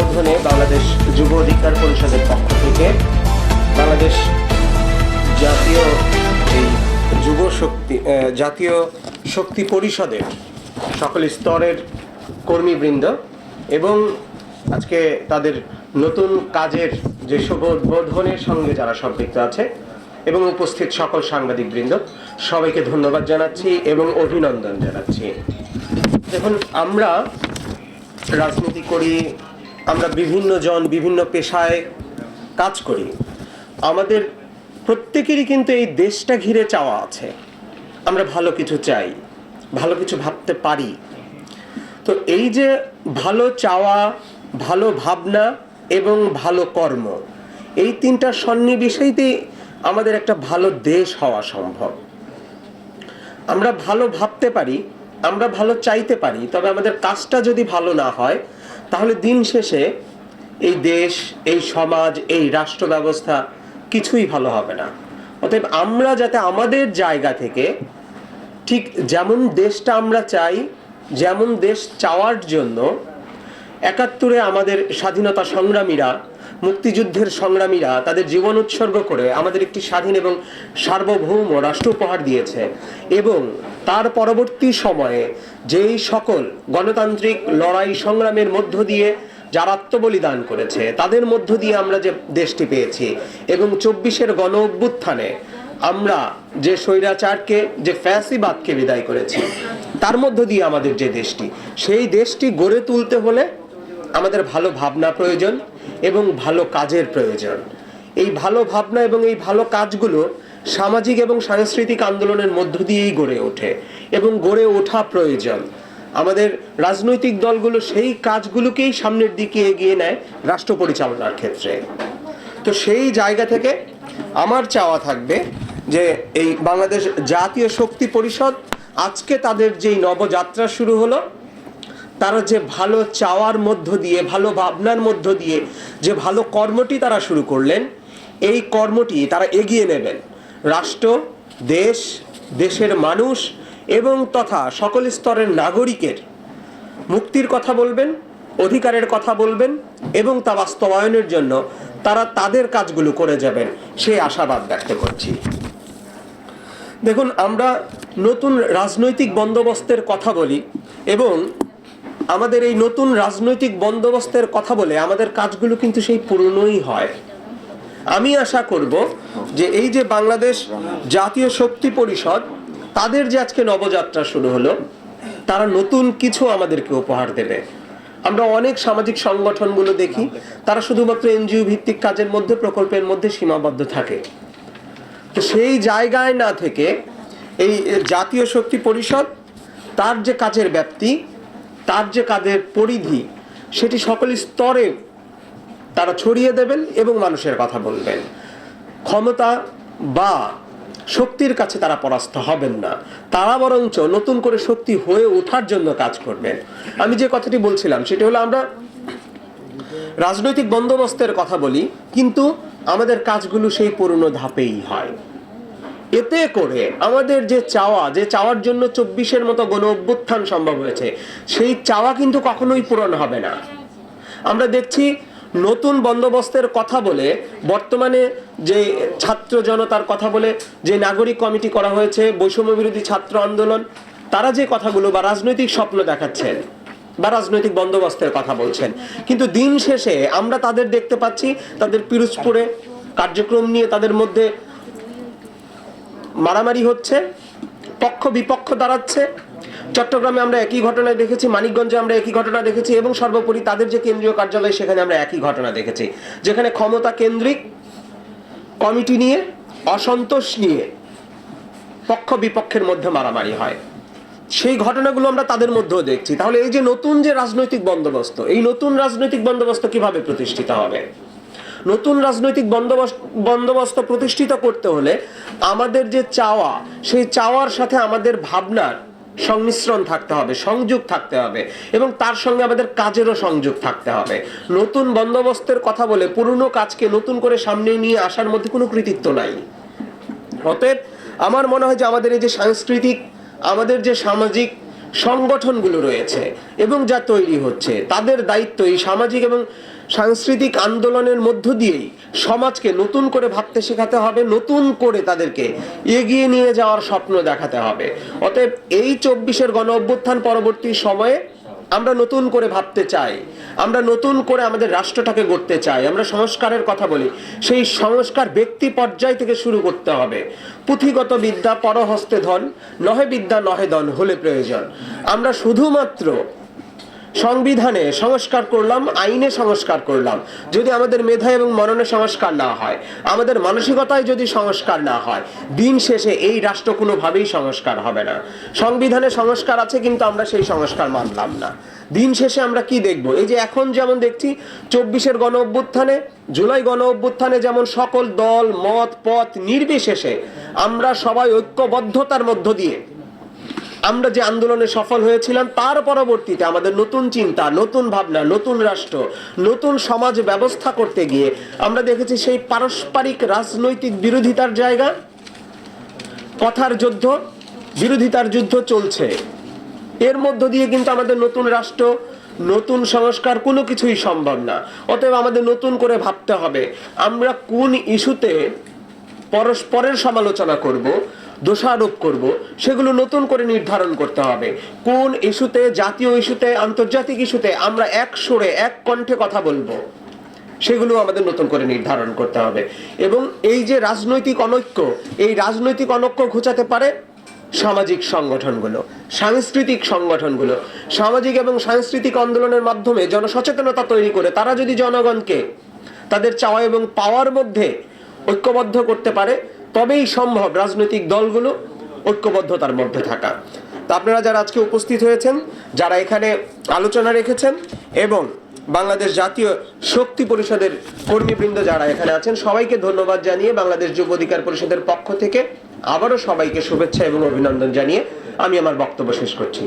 উদ্বোধনে বাংলাদেশ যুব অধিকার পরিষদের পক্ষ থেকে বাংলাদেশ জাতীয় এই যুব শক্তি জাতীয় শক্তি পরিষদের সকল স্তরের কর্মীবৃন্দ এবং আজকে তাদের নতুন কাজের যে শুভ উদ্বোধনের সঙ্গে যারা সম্পৃক্ত আছে এবং উপস্থিত সকল সাংবাদিকবৃন্দ, সবাইকে ধন্যবাদ জানাচ্ছি এবং অভিনন্দন জানাচ্ছি। দেখুন, আমরা রাজনীতি করি আমরা বিভিন্ন জন, বিভিন্ন পেশায় কাজ করি। আমাদের প্রত্যেকেরই কিন্তু এই দেশটা ঘিরে চাওয়া আছে। আমরা ভালো কিছু চাই, ভালো কিছু ভাবতে পারি। তো এই যে ভালো চাওয়া, ভালো ভাবনা এবং ভালো কর্ম, এই তিনটা সন্নিবেশেইতেই আমাদের একটা ভালো দেশ হওয়া সম্ভব। আমরা ভালো ভাবতে পারি, আমরা ভালো চাইতে পারি, তবে আমাদের কাজটা যদি ভালো না হয় তাহলে দিন শেষে এই দেশ, এই সমাজ, এই রাষ্ট্র ব্যবস্থা কিছুই ভালো হবে না। অতএব আমরা যাতে আমাদের জায়গা থেকে ঠিক যেমন দেশটা আমরা চাই, যেমন দেশ চাওয়ার জন্য, একাত্তরে আমাদের স্বাধীনতা সংগ্রামীরা মুক্তিযুদ্ধের সংগ্রামীরা তাদের জীবন উৎসর্গ করে আমাদের একটি স্বাধীন এবং সার্বভৌম রাষ্ট্র উপহার দিয়েছে। এবং তার পরবর্তী সময়ে যেই সকল গণতান্ত্রিক লড়াই সংগ্রামের মধ্য দিয়ে যারা আত্মবলিদান করেছে, তাদের মধ্য দিয়ে আমরা যে দেশটি পেয়েছি এবং চব্বিশের গণ অভ্যুত্থানে আমরা যে স্বৈরাচারকে, যে ফ্যাসিবাদকে বিদায় করেছি, তার মধ্য দিয়ে আমাদের যে দেশটি, সেই দেশটি গড়ে তুলতে হলে আমাদের ভালো ভাবনা প্রয়োজন এবং ভালো কাজের প্রয়োজন। এই ভালো ভাবনা এবং এই ভালো কাজগুলো সামাজিক এবং সাংস্কৃতিক আন্দোলনের মধ্য দিয়েই গড়ে ওঠে এবং গড়ে ওঠা প্রয়োজন। আমাদের রাজনৈতিক দলগুলো সেই কাজগুলোকেই সামনের দিকে এগিয়ে নেয় রাষ্ট্র পরিচালনার ক্ষেত্রে। তো সেই জায়গা থেকে আমার চাওয়া থাকবে যে এই বাংলাদেশ জাতীয় শক্তি পরিষদ আজকে তাদের যেই নবযাত্রা শুরু হলো তারা যে ভালো চাওয়ার মধ্য দিয়ে, ভালো ভাবনার মধ্য দিয়ে যে ভালো কর্মটি তারা শুরু করলেন, এই কর্মটি তারা এগিয়ে নেবেন। রাষ্ট্র, দেশ, দেশের মানুষ এবং তথা সকল স্তরের নাগরিকের মুক্তির কথা বলবেন, অধিকারের কথা বলবেন এবং তা বাস্তবায়নের জন্য তারা তাদের কাজগুলো করে যাবেন। সেই আশাবাদ ব্যক্ত করছি। দেখুন, আমরা নতুন রাজনৈতিক বন্দোবস্তের কথা বলি এবং আমাদের এই নতুন রাজনৈতিক বন্দোবস্তের কথা বলে আমাদের কাজগুলো কিন্তু সেই পুরনোই হয়। আমি আশা করব যে এই যে বাংলাদেশ জাতীয় শক্তি পরিষদ, তাদের যে আজকে নবযাত্রা শুরু হলো, তারা নতুন কিছু আমাদেরকে উপহার দেবে। আমরা অনেক সামাজিক সংগঠনগুলো দেখি, তারা শুধুমাত্র এনজিও ভিত্তিক কাজের মধ্যে, প্রকল্পের মধ্যে সীমাবদ্ধ থাকে। তো সেই জায়গায় না থেকে এই জাতীয় শক্তি পরিষদ, তার যে কাজের ব্যাপ্তি তার যে কাজের পরিধি, সেটি সকল স্তরে তারা ছড়িয়ে দেবেন এবং মানুষের কথা বলবেন। ক্ষমতা বা শক্তির কাছে তারা পরাস্ত হবেন না। তারা বরঞ্চ নতুন করে শক্তি হয়ে ওঠার জন্য কাজ করবেন। আমি যে কথাটি বলছিলাম, সেটি হলো আমরা রাজনৈতিক বন্দোবস্তের কথা বলি, কিন্তু আমাদের কাজগুলো সেই পুরনো ধাপেই হয়। এতে করে আমাদের যে চাওয়া, যে চাওয়ার জন্য চব্বিশের মতো গণ অভ্যুত্থান সম্ভব হয়েছে, সেই চাওয়া কিন্তু কখনোই পূরণ হবে না। আমরা দেখছি নতুন বন্দোবস্তের কথা বলে, বর্তমানে যে ছাত্র জনতার কথা বলে, যে নাগরিক কমিটি করা হয়েছে, বৈষম্য বিরোধী ছাত্র আন্দোলন, তারা যে কথাগুলো বা রাজনৈতিক স্বপ্ন দেখাচ্ছেন বা রাজনৈতিক বন্দোবস্তের কথা বলছেন, কিন্তু দিন শেষে আমরা তাদের দেখতে পাচ্ছি, তাদের পিরোজপুরে কার্যক্রম নিয়ে তাদের মধ্যে মারামারি হচ্ছে, পক্ষ বিপক্ষ দাঁড়াচ্ছে। চট্টগ্রামে আমরা একই ঘটনা দেখেছি, মানিকগঞ্জে আমরা একই ঘটনা দেখেছি এবং সর্বোপরি তাদের যে কেন্দ্রীয় কার্যালয়, সেখানে আমরা একই ঘটনা দেখেছি। যেখানে ক্ষমতা কেন্দ্রিক কমিটি নিয়ে, অসন্তোষ নিয়ে পক্ষ বিপক্ষের মধ্যে মারামারি হয়। সেই ঘটনাগুলো আমরা তাদের মধ্যেও দেখছি। তাহলে এই যে নতুন যে রাজনৈতিক বন্দোবস্ত, এই নতুন রাজনৈতিক বন্দোবস্ত কীভাবে প্রতিষ্ঠিত হবে? নতুন রাজনৈতিক বন্দোবস্ত বন্দোবস্ত প্রতিষ্ঠিত করতে হলে আমাদের যে চাওয়া, সেই চাওয়ার সাথে আমাদের ভাবনার সংমিশ্রণ থাকতে হবে, সংযোগ থাকতে হবে এবং তার সঙ্গে আমাদের কাজেরও সংযোগ থাকতে হবে। নতুন বন্দোবস্তের কথা বলে পুরনো কাজকে নতুন করে সামনে নিয়ে আসার মধ্যে কোনো কৃতিত্ব নাই। অতএব আমার মনে হয় যে আমাদের এই যে সাংস্কৃতিক, আমাদের যে সামাজিক সংগঠনগুলো রয়েছে এবং যা তৈরি হচ্ছে। তাদের দায়িত্ব এই সামাজিক এবং সাংস্কৃতিক আন্দোলনের মধ্য দিয়েই সমাজকে নতুন করে ভাবতে শেখাতে হবে, নতুন করে তাদেরকে এগিয়ে নিয়ে যাওয়ার স্বপ্ন দেখাতে হবে। অতএব এই চব্বিশের গণ অভ্যুত্থান পরবর্তী সময়ে আমরা নতুন করে ভাবতে চাই, আমরা নতুন করে আমাদের রাষ্ট্রটাকে গড়তে চাই, আমরা সংস্কারের কথা বলি, সেই সংস্কার ব্যক্তি পর্যায় থেকে শুরু করতে হবে। পুঁথিগত বিদ্যা, পরহস্তে ধন, নহে বিদ্যা, নহে ধন, হলে প্রয়োজন। আমরা শুধুমাত্র সংবিধানে সংস্কার করলাম, আইনে সংস্কার করলাম। যদি আমাদের মেধা এবং মননে সংস্কার না হয়, আমাদের মানসিকতায় যদি সংস্কার না হয়, দিন শেষে এই রাষ্ট্র কোনোভাবেই সংস্কার হবে না। সংবিধানে সংস্কার আছে, কিন্তু আমরা সেই সংস্কার মানলাম না। দিন শেষে আমরা কি দেখব? এই যে এখন যেমন দেখছি, চব্বিশের গণ অভ্যুত্থানে, জুলাই গণ অভ্যুত্থানে যেমন সকল দল, মত, পথ নির্বিশেষে আমরা সবাই ঐক্যবদ্ধতার মধ্য দিয়ে আমরা যে আন্দোলনে সফল হয়েছিলাম, তার পরবর্তীতে আমাদের নতুন চিন্তা, নতুন ভাবনা, নতুন রাষ্ট্র, নতুন সমাজ ব্যবস্থা করতে গিয়ে আমরা দেখেছি সেই পারস্পরিক রাজনৈতিক বিরোধিতার জায়গা। কথার যুদ্ধ, বিরোধিতার যুদ্ধ চলছে। এর মধ্য দিয়ে কিন্তু আমাদের নতুন রাষ্ট্র, নতুন সংস্কার কোনো কিছুই সম্ভব না। অতএব আমাদের নতুন করে ভাবতে হবে, আমরা কোন ইস্যুতে পরস্পরের সমালোচনা করব দোষারোপ করব, সেগুলো নতুন করে নির্ধারণ করতে হবে। কোন ইস্যুতে, জাতীয় ইস্যুতে, আন্তর্জাতিক ইস্যুতে আমরা এক সুরে, এক কণ্ঠে কথা বলব, সেগুলো আমাদের নতুন করে নির্ধারণ করতে হবে। এবং এই যে রাজনৈতিক অনৈক্য, এই রাজনৈতিক অনৈক্য ঘোচাতে পারে সামাজিক সংগঠনগুলো, সাংস্কৃতিক সংগঠনগুলো। সামাজিক এবং সাংস্কৃতিক আন্দোলনের মাধ্যমে জনসচেতনতা তৈরি করে তারা যদি জনগণকে তাদের চাওয়া এবং পাওয়ার মধ্যে ঐক্যবদ্ধ করতে পারে তবেই সম্ভব রাজনৈতিক দলগুলো ঐক্যবদ্ধতার মধ্যে থাকা। তা আপনারা যারা আজকে উপস্থিত হয়েছেন, যারা এখানে আলোচনা রেখেছেন এবং বাংলাদেশ জাতীয় শক্তি পরিষদের কর্মীবৃন্দ যারা এখানে আছেন, সবাইকে ধন্যবাদ জানিয়ে বাংলাদেশ যুব অধিকার পরিষদের পক্ষ থেকে আবারও সবাইকে শুভেচ্ছা এবং অভিনন্দন জানিয়ে আমি আমার বক্তব্য শেষ করছি।